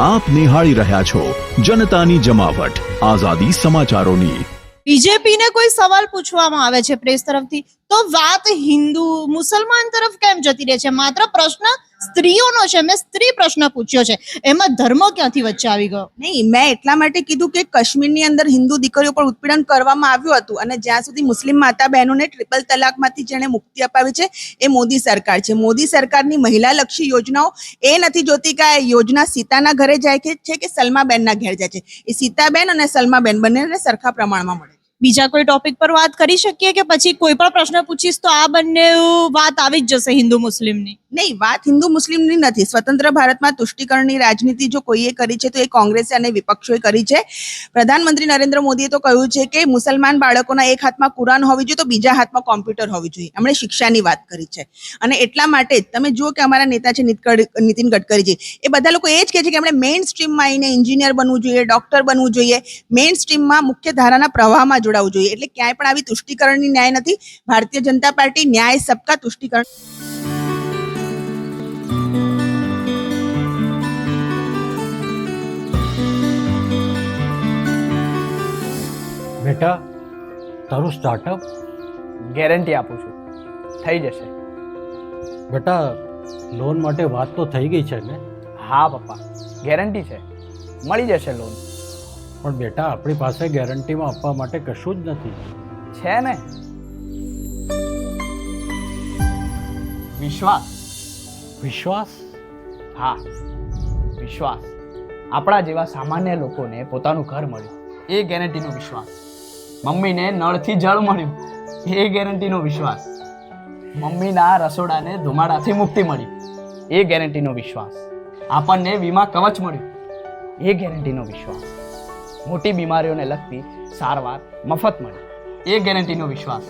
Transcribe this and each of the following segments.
આપ નિહાળી રહ્યા છો જનતાની જમાવટ. આઝાદી સમાચારોની. બીજેપીને કોઈ સવાલ પૂછવામાં આવે છે પ્રેસ તરફથી? તો વાત હિન્દુ મુસલમાન તરફ કેમ જતી રહે છે? માત્ર પ્રશ્ન સ્ત્રીઓનો છે. મેં સ્ત્રી પ્રશ્ન પૂછ્યો છે. એમાં ધર્મ ક્યાંથી વચ્ચે આવી ગયો? નહીં, મેં એટલા માટે કીધું કે કાશ્મીરની અંદર હિન્દુ દીકરીઓ પર ઉત્પીડન કરવામાં આવ્યું હતું અને જ્યાં સુધી મુસ્લિમ માતા બહેનોને ટ્રિપલ તલાકમાંથી જેણે મુક્તિ અપાવી છે, એ મોદી સરકાર છે. મોદી સરકારની મહિલાલક્ષી યોજનાઓ એ નથી જોતી કે આ યોજના સીતાના ઘરે જાય છે કે સલમાબેનના ઘેર જાય છે. એ સીતાબેન અને સલમાબેન બંનેને સરખા પ્રમાણમાં મળે બીજા કોઈ ટોપિક પર વાત કરી શકીએ કે પછી કોઈ પણ પ્રશ્ન પૂછીશ તો આ બંને વાત આવી જ જશે હિન્દુ મુસ્લિમની? નહીં, વાત હિન્દુ મુસ્લિમની નથી. સ્વતંત્ર ભારતમાં તુષ્ટિકરણની રાજનીતિ જો કોઈએ કરી છે તો એ કોંગ્રેસે અને વિપક્ષોએ કરી છે. પ્રધાનમંત્રી નરેન્દ્ર મોદીએ તો કહ્યું છે કે મુસલમાન બાળકોના એક હાથમાં કુરાન હોવી જોઈએ તો બીજા હાથમાં કોમ્પ્યુટર હોવી જોઈએ. એમણે શિક્ષાની વાત કરી છે. અને એટલા માટે તમે જુઓ કે અમારા નેતા છે નીત- નીતિન ગડકરીજી એ બધા લોકો એ જ કહે છે કે એમણે મેઇન સ્ટ્રીમમાં આવીને એન્જિનિયર બનવું જોઈએ ડોક્ટર બનવું જોઈએ. મેઇન સ્ટ્રીમમાં મુખ્ય ધારાના પ્રવાહમાં જોડાવવું જોઈએ. એટલે ક્યાંય પણ આવી તુષ્ટિકરણની ન્યાય નથી. ભારતીય જનતા પાર્ટી ન્યાય સબકા તુષ્ટિકરણ બેટા તારું સ્ટાર્ટઅપ ગેરંટી આપું છું. થઈ જશે. બેટા લોન માટે વાત તો થઈ ગઈ છે ને? હા પપ્પા. ગેરંટી છે. મળી જશે લોન પણ બેટા આપણી પાસે ગેરંટીમાં આપવા માટે કશું જ નથી. છે ને? વિશ્વાસ. વિશ્વાસ? હા વિશ્વાસ. આપણા જેવા સામાન્ય લોકોને પોતાનું ઘર મળ્યું. એ ગેરંટીનો વિશ્વાસ. મમ્મીને નળથી જળ મળ્યું. એ ગેરંટીનો વિશ્વાસ. મમ્મીના રસોડાને ધુમાડાથી મુક્તિ મળી. એ ગેરંટીનો વિશ્વાસ. આપણને વીમા કવચ મળ્યું. એ ગેરંટીનો વિશ્વાસ. મોટી બીમારીઓને લગતી સારવાર મફત મળી. એ ગેરંટીનો વિશ્વાસ.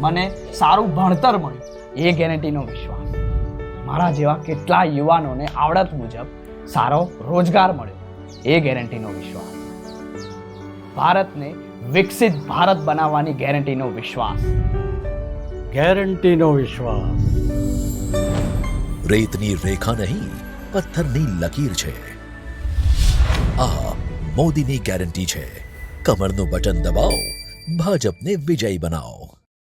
મને સારું ભણતર મળ્યું. એ ગેરંટીનો વિશ્વાસ. મારા જેવા કેટલા યુવાનોને આવડત મુજબ સારો રોજગાર મળ્યો. એ ગેરંટીનો વિશ્વાસ. ભારતને વિકસિત ભારત બનાવવાની ગેરંટીનો વિશ્વાસ. ગેરંટીનો વિશ્વાસ. રેતની રેખા નહીં પથ્થરની લકીર છે. આ મોદીની ગેરંટી છે. કમરનું બટન દબાવો. ભાજપને વિજયી બનાવો.